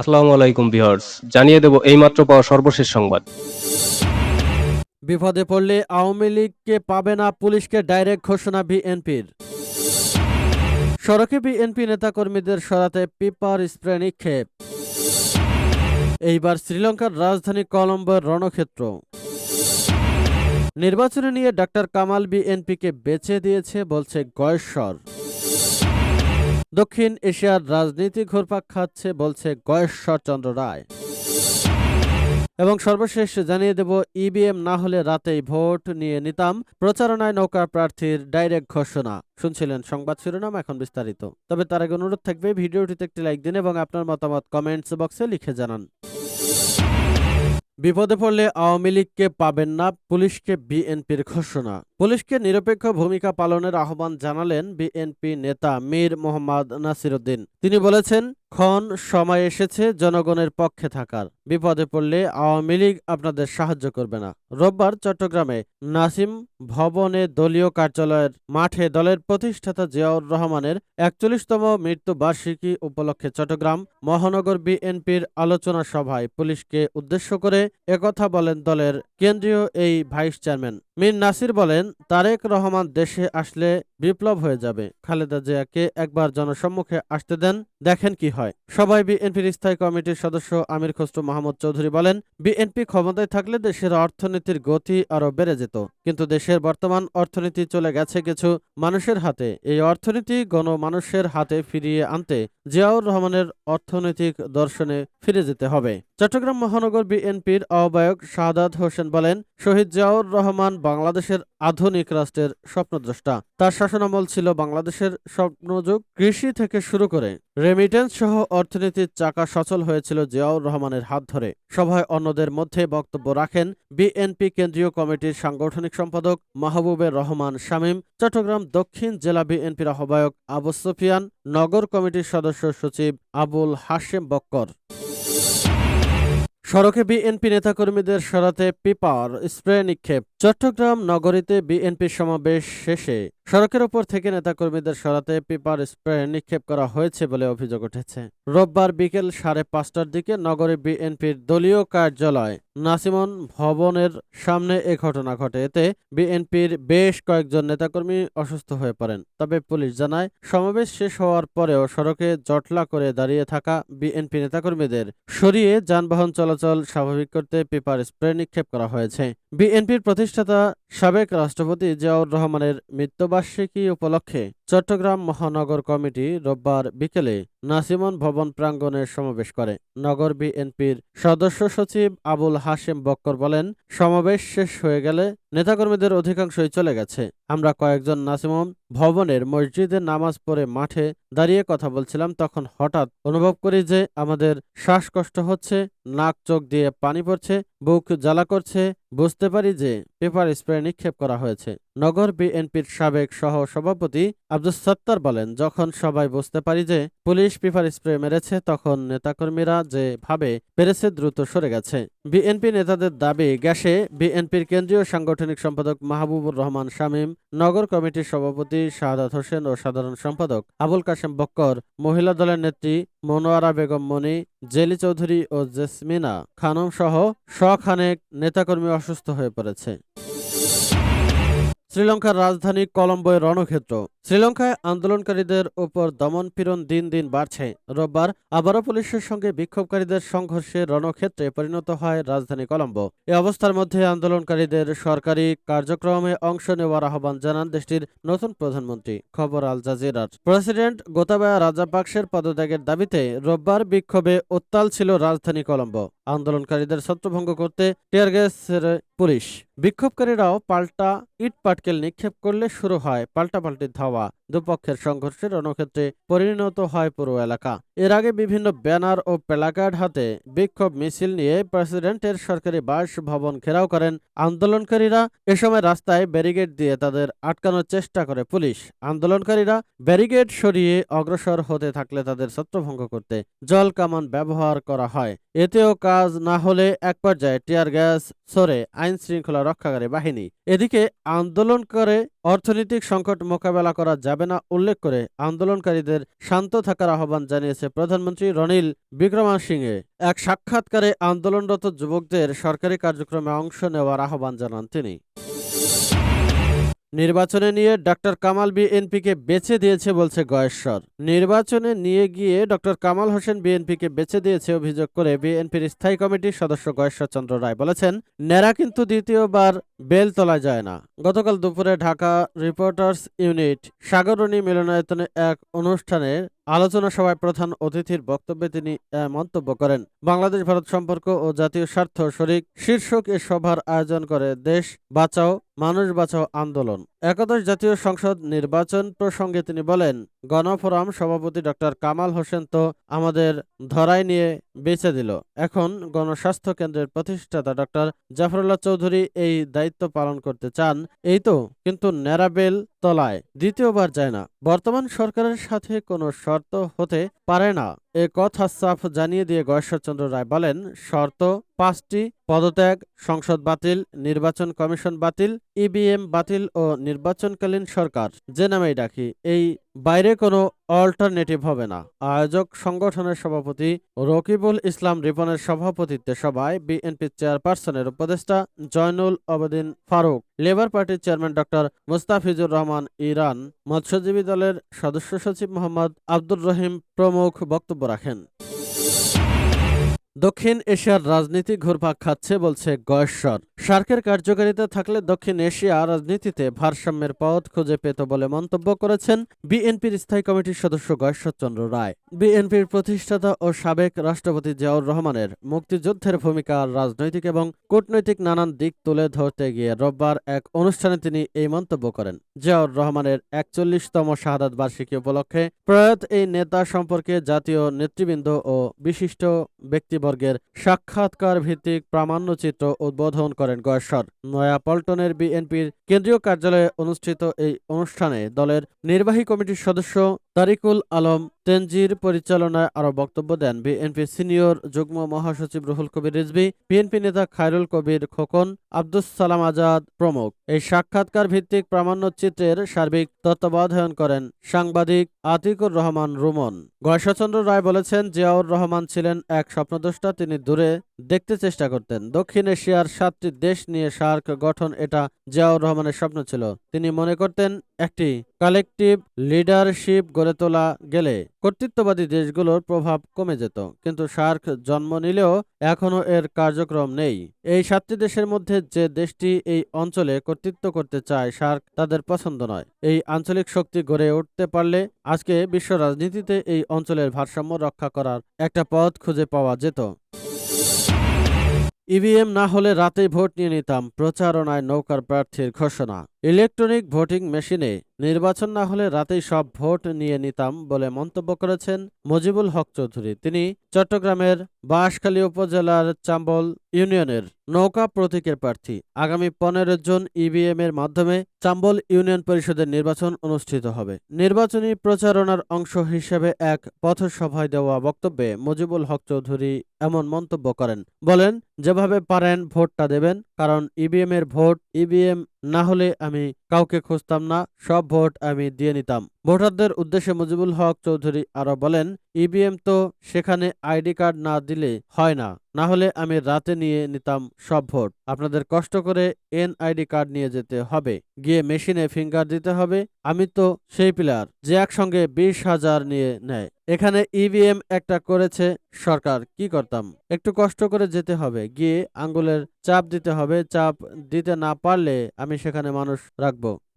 আসসালামু আলাইকুম ভিউয়ার্স, জানিয়ে দেব এইমাত্র পাওয়া সর্বশেষ সংবাদ। বিপদে পড়লে আওয়ামী লীগকে পাবে না পুলিশকে ডাইরেক্ট ঘোষণা বিএনপির। সড়কে বিএনপি নেতাকর্মীদের সরাতে পিপার স্প্রে নিক্ষেপ। এইবার শ্রীলঙ্কার রাজধানী কলম্বোর রণক্ষেত্র। নির্বাচনে নিয়ে ডাক্তার কামাল বিএনপিকে বেছে দিয়েছে বলছে গয়েশ্বর। দক্ষিণ এশিয়ার রাজনীতি ঘুরপাক খাচ্ছে বলছে গয়েশ্বরচন্দ্র রায়। এবং সর্বশেষ জানিয়ে দেব ইবিএম না হলে রাতেই ভোট নিয়ে নিতাম প্রচারণায় নৌকা প্রার্থীর ডাইরেক্ট ঘোষণা। শুনছিলেন সংবাদ শিরোনাম, এখন বিস্তারিত। তবে তার আগে অনুরোধ থাকবে, ভিডিওটিতে একটি লাইক দিন এবং আপনার মতামত কমেন্টস বক্সে লিখে জানান। বিপদে পড়লে আওয়ামী লীগকে পাবেন না, পুলিশকে বিএনপির ঘোষণা। পুলিশকে নিরপেক্ষ ভূমিকা পালনের আহ্বান জানালেন বিএনপি নেতা মীর মোহাম্মদ নাসিরুদ্দিন। তিনি বলেছেন ক্ষণ সময় এসেছে জনগণের পক্ষে থাকার। বিপদে পড়লে আওয়ামী লীগ আপনাদের সাহায্য করবে না। রোববার চট্টগ্রামে নাসিম ভবনে দলীয় কার্যালয়ের মাঠে দলের প্রতিষ্ঠাতা জিয়াউর রহমানের একচল্লিশতম মৃত্যু বার্ষিকী উপলক্ষে চট্টগ্রাম মহানগর বিএনপির আলোচনা সভায় পুলিশকে উদ্দেশ্য করে একথা বলেন দলের কেন্দ্রীয় এই ভাইস চেয়ারম্যান। মীর নাসির বলেন, তারেক রহমান দেশে আসলে বিপ্লব হয়ে যাবে। খালেদা জিয়াকে একবার জনসম্মুখে আসতে দেন, দেখেন কি হয়। সবাই বিএনপির স্থায়ী কমিটির সদস্য আমির খসরু মাহমুদ চৌধুরী বলেন, বিএনপি ক্ষমতায় থাকলে দেশের অর্থনীতির গতি আরও বেড়ে যেত। কিন্তু দেশের বর্তমান অর্থনীতি চলে গেছে কিছু মানুষের হাতে। এই অর্থনীতি গণমানুষের হাতে ফিরিয়ে আনতে জিয়াউর রহমানের অর্থনৈতিক দর্শনে ফিরে যেতে হবে। চট্টগ্রাম মহানগর বিএনপির আহ্বায়ক শাহাদাত হোসেন বলেন, শহীদ জিয়াউর রহমান বাংলাদেশের আধুনিক রাষ্ট্রের স্বপ্নদ্রষ্টা। তার শাসনামল ছিল বাংলাদেশের স্বপ্নযুগ। কৃষি থেকে শুরু করে রেমিটেন্স সহ অর্থনীতির চাকা সচল হয়েছিল জিয়াউর রহমানের হাত ধরে। সভায় অন্যদের মধ্যে বক্তব্য রাখেন বিএনপি কেন্দ্রীয় কমিটির সাংগঠনিক সম্পাদক মাহবুবের রহমান শামীম, চট্টগ্রাম দক্ষিণ জেলা বিএনপির আহ্বায়ক আবু সুফিয়ান, নগর কমিটির সদস্য সচিব আবুল হাশেম বক্কর। সড়কে বিএনপি নেতাকর্মীদের সরাতে পিপার, স্প্রে নিক্ষেপ। চট্টগ্রাম নগরীতে বিএনপির সমাবেশ শেষে সড়কের উপর থেকে নেতাকর্মীদের সরাতে পিপার, স্প্রে নিক্ষেপ করা হয়েছে বলে অভিযোগ উঠেছে। রোববার বিকেল সাড়ে পাঁচটার দিকে নগরী বিএনপির দলীয় কার্যালয় নাসিমন ভবনের সামনে এ ঘটনা ঘটে। এতে বিএনপির বেশ কয়েকজন নেতাকর্মী অসুস্থ হয়ে পড়েন। তবে পুলিশ জানায়, সমাবেশ শেষ হওয়ার পরেও সড়কে জটলা করে দাঁড়িয়ে থাকা বিএনপি নেতাকর্মীদের সরিয়ে যানবাহন চলাচল স্বাভাবিক করতে পেপার স্প্রে নিক্ষেপ করা হয়েছে। বিএনপির প্রতিষ্ঠাতা সাবেক রাষ্ট্রপতি জিয়াউর রহমানের মৃত্যুবার্ষিকী উপলক্ষে চট্টগ্রাম মহানগর কমিটি রোববার বিকেলে নাসিমন ভবন প্রাঙ্গণে সমাবেশ করে। নগর বিএনপির সদস্য সচিব আবুল হাশেম বক্কর বলেন, সমাবেশ শেষ হয়ে গেলে নেতাকর্মীদের অধিকাংশই চলে গেছে। আমরা কয়েকজন নাসিমন ভবনের মসজিদে নামাজ পড়ে মাঠে দাঁড়িয়ে কথা বলছিলাম, তখন হঠাৎ অনুভব করি যে আমাদের শ্বাসকষ্ট হচ্ছে, নাক চোখ দিয়ে পানি পড়ছে, বুক জ্বালা করছে বুঝতে পারি যে পেপার স্প্রে নিক্ষেপ করা হয়েছে। নগর বিএনপির সাবেক সহ সভাপতি আব্দুল সত্তার বলেন, যখন সবাই বুঝতে পারি যে পুলিশ পেপার স্প্রে মেরেছে, তখন নেতাকর্মীরা যেভাবে পেরেছে দ্রুত সরে গেছে। বিএনপি নেতাদের দাবি, গ্যাসে বিএনপির কেন্দ্রীয় সাংগঠনিক সম্পাদক মাহবুবুর রহমান শামীম, নগর কমিটির সভাপতি শাহাদাত হোসেন ও সাধারণ সম্পাদক আবুল কাশেম বক্কর, মহিলা দলের নেত্রী মনোয়ারা বেগম মনি, জেলি চৌধুরী ও জেসমিনা খানম সহ শখানেক নেতাকর্মী অসুস্থ হয়ে পড়েছে। শ্রীলঙ্কার রাজধানী কলম্বোয় রণক্ষেত্র। শ্রীলঙ্কায় আন্দোলনকারীদের উপর দমনপীড়ন দিন দিন বাড়ছে। রোববার আবারও পুলিশের সঙ্গে বিক্ষোভকারীদের সংঘর্ষে রণক্ষেত্রে পরিণত হয় রাজধানী কলম্বো। এ অবস্থার মধ্যে আন্দোলনকারীদের সরকারি কার্যক্রমে অংশ নেওয়ার আহ্বান জানান দেশটির নতুন প্রধানমন্ত্রী। খবর আল জাজিরার। প্রেসিডেন্ট গোতাবায়া রাজাপাকসের পদত্যাগের দাবিতে রোববার বিক্ষোভে উত্তাল ছিল রাজধানী কলম্বো। আন্দোলনকারীদের ছত্রভঙ্গ করতে টিয়ার গ্যাসের পুলিশ। বিক্ষোভকারীরাও পাল্টা ইট পাটকেল নিক্ষেপ করলে শুরু হয় পাল্টাপাল্টি ধাওয়া। যাওয়া দুপক্ষের সংঘর্ষের রণক্ষেত্রে পরিণত হয় পুরো এলাকা। এর আগে বিভিন্ন ব্যানার ও প্লাকার্ড হাতে বিক্ষোভ মিছিল নিয়ে প্রেসিডেন্টের সরকারি বাসভবন ঘেরাও করেন আন্দোলনকারীরা। এ সময় রাস্তায় ব্যারিকেড দিয়ে তাদের আটকানোর চেষ্টা করে পুলিশ। আন্দোলনকারীরা ব্যারিকেড সরিয়ে অগ্রসর হতে থাকলে তাদের ছত্রভঙ্গ করতে জল কামান ব্যবহার করা হয়। এতেও কাজ না হলে এক পর্যায়ে টিয়ার গ্যাস সরে আইন শৃঙ্খলা রক্ষাকারী বাহিনী। এদিকে আন্দোলন করে অর্থনৈতিক সংকট মোকাবেলা করা যাবে যাবে না উল্লেখ করে আন্দোলনকারীদের শান্ত থাকার আহ্বান জানিয়েছে প্রধানমন্ত্রী রনিল বিক্রমাসিংহে। এক সাক্ষাৎকারে আন্দোলনরত যুবকদের সরকারি কার্যক্রমে অংশ নেওয়ার আহ্বান জানান তিনি। নির্বাচনে নিয়ে ডক্টর কামাল বিএনপিকে বেছে দিয়েছে বলছে গয়েশ্বর। নির্বাচনে নিয়ে গিয়ে ডক্টর কামাল হোসেন বিএনপিকে বেছে দিয়েছে অভিযোগ করে বিএনপির স্থায়ী কমিটির সদস্য গয়েশ্বর চন্দ্র রায় বলেছেন নেরা কিন্তু দ্বিতীয়বার বেল তোলা যায় না। গতকাল দুপুরে ঢাকা রিপোর্টার্স ইউনিট সাগরণী মিলনায়তনে এক অনুষ্ঠানে আলোচনা সভায় প্রধান অতিথির বক্তব্যে তিনি মন্তব্য করেন। বাংলাদেশ, ভারত সম্পর্ক ও জাতীয় স্বার্থ শরিক শীর্ষক এ সভার আয়োজন করে দেশ বাঁচাও, মানুষ বাঁচাও আন্দোলন। একাদশ জাতীয় সংসদ নির্বাচন প্রসঙ্গে তিনি বলেন, গণফোরাম সভাপতি ডক্টর কামাল হোসেন তো আমাদের ধরায় নিয়ে বেঁচে দিল। এখন গণস্বাস্থ্য কেন্দ্রের প্রতিষ্ঠাতা ডক্টর জাফরুল্লাহ চৌধুরী এই দায়িত্ব পালন করতে চান। এই তো, কিন্তু ন্যারাবেল তলায়। দ্বিতীয়বার যায় না। বর্তমান সরকারের সাথে কোনো শর্ত হতে পারে না। এ কথা সাফ জানিয়ে দিয়ে গয়েশ্বরচন্দ্র রায় বলেন, শর্ত, পাঁচটি, পদত্যাগ, সংসদ বাতিল, নির্বাচন কমিশন বাতিল ইবিএম বাতিল ও নির্বাচনকালীন সরকার, যে নামেই ডাকি, এই বাইরে কোনো অল্টারনেটিভ হবে না। আয়োজক সংগঠনের সভাপতি রকিবুল ইসলাম রিপনের সভাপতিত্বে সভায় বিএনপি চেয়ারপারসনের উপদেষ্টা জয়নুল আবেদিন ফারুক লেবার পার্টির চেয়ারম্যান ডক্টর মুস্তাফিজুর রহমান ইরান, মৎস্যজীবী দলের সদস্য সচিব মোহাম্মদ আব্দুর রহিম প্রমুখ বক্তব্য রাখেন। দক্ষিণ এশিয়ার রাজনীতি ঘুরপাক খাচ্ছে বলছে গয়েশ্বর। সার্কের কার্যকারিতা থাকলে দক্ষিণ এশিয়া রাজনীতিতে ভারসাম্যের পথ খুঁজে পেত বলে মন্তব্য করেছেন বিএনপির স্থায়ী কমিটির সদস্য গয়েশ্বরচন্দ্র রায়। বিএনপির প্রতিষ্ঠাতা ও সাবেক রাষ্ট্রপতি জিয়াউর রহমানের মুক্তিযুদ্ধের ভূমিকা রাজনৈতিক এবং কূটনৈতিক নানান দিক তুলে ধরতে গিয়ে রোববার এক অনুষ্ঠানে তিনি এই মন্তব্য করেন। জিয়াউর রহমানের একচল্লিশতম শাহাদাত বার্ষিকী উপলক্ষে প্রয়াত এই নেতা সম্পর্কে জাতীয় নেতৃবৃন্দ ও বিশিষ্ট ব্যক্তিবর্গের সাক্ষাৎকার ভিত্তিক প্রামাণ্যচিত্র উদ্বোধন করেন গয়েশ্বর। নয়াপল্টনের বিএনপির কেন্দ্রীয় কার্যালয়ে অনুষ্ঠিত এই অনুষ্ঠানে দলের নির্বাহী কমিটির সদস্য তারিকুল আলম তেনজির পরিচালনায় আরও বক্তব্য দেন বিএনপি সিনিয়র যুগ্ম মহাসচিব রুহুল কবির রিজভী, বিএনপি নেতা খায়রুল কবির খোকন, আব্দুস সালাম আজাদ প্রমুখ। এই সাক্ষাৎকার ভিত্তিক প্রামাণ্যচিত্রের সার্বিক তত্ত্বাবধায়ন করেন সাংবাদিক আতিকুর রহমান রুমন। গয়েশ্বরচন্দ্র রায় বলেছেন, জিয়াউর রহমান ছিলেন এক স্বপ্নদ্রষ্টা, তিনি দূরে দেখতে চেষ্টা করতেন। দক্ষিণ এশিয়ার সাতটি দেশ নিয়ে সার্ক গঠন, এটা জিয়াউর রহমানের স্বপ্ন ছিল। তিনি মনে করতেন একটি কালেকটিভ লিডারশিপ গড়ে তোলা গেলে কর্তৃত্ববাদী দেশগুলোর প্রভাব কমে যেত। কিন্তু সার্ক জন্ম নিলেও এখনও এর কার্যক্রম নেই। এই সাতটি দেশের মধ্যে যে দেশটি এই অঞ্চলে কর্তৃত্ব করতে চায় সার্ক তাদের পছন্দ নয়। এই আঞ্চলিক শক্তি গড়ে উঠতে পারলে আজকে বিশ্ব রাজনীতিতে এই অঞ্চলের ভারসাম্য রক্ষা করার একটা পথ খুঁজে পাওয়া যেত। ইভিএম না হলে রাতেই ভোট নিয়ে নিতাম প্রচারণায় নৌকার প্রার্থীর ঘোষণা। ইলেকট্রনিক ভোটিং মেশিনে নির্বাচন না হলে রাতেই সব ভোট নিয়ে নিতাম বলে মন্তব্য করেছেন মজিবুল হক চৌধুরী। তিনি চট্টগ্রামের বাঁশখালী উপজেলার চাম্বল ইউনিয়নের নৌকা প্রতীকের প্রার্থী। আগামী পনেরো জন ইভিএম এর মাধ্যমে চাম্বল ইউনিয়ন পরিষদের নির্বাচন অনুষ্ঠিত হবে। নির্বাচনী প্রচারণার অংশ হিসেবে এক পথসভায় দেওয়া বক্তব্যে মজিবুল হক চৌধুরী এমন মন্তব্য করেন, বলেন, যেভাবে পারেন ভোটটা দেবেন, কারণ ইভিএম এর ভোট ইভিএম না হলে আমি কাউকে খুঁজতাম না, সব ভোট আমি দিয়ে নিতাম। ভোটারদের উদ্দেশ্যে মুজিবুল হক চৌধুরী আরও বলেন, ইভিএম তো সেখানে আইডি কার্ড না দিলে হয় না না হলে আমি রাতে নিয়ে নিতাম সব ভোট। আপনাদের কষ্ট করে এনআইডি কার্ড নিয়ে যেতে হবে, গিয়ে মেশিনে ফিঙ্গার দিতে হবে, আমি তো সেই প্লেয়ার যে একসঙ্গে বিশ হাজার নিয়ে নেয়। এখানে ইভিএম একটা করেছে সরকার, কি করতাম? একটু কষ্ট করে যেতে হবে, গিয়ে আঙ্গুলের চাপ দিতে হবে, চাপ দিতে না পারলে আমি সেখানে মানুষ রাখব equipo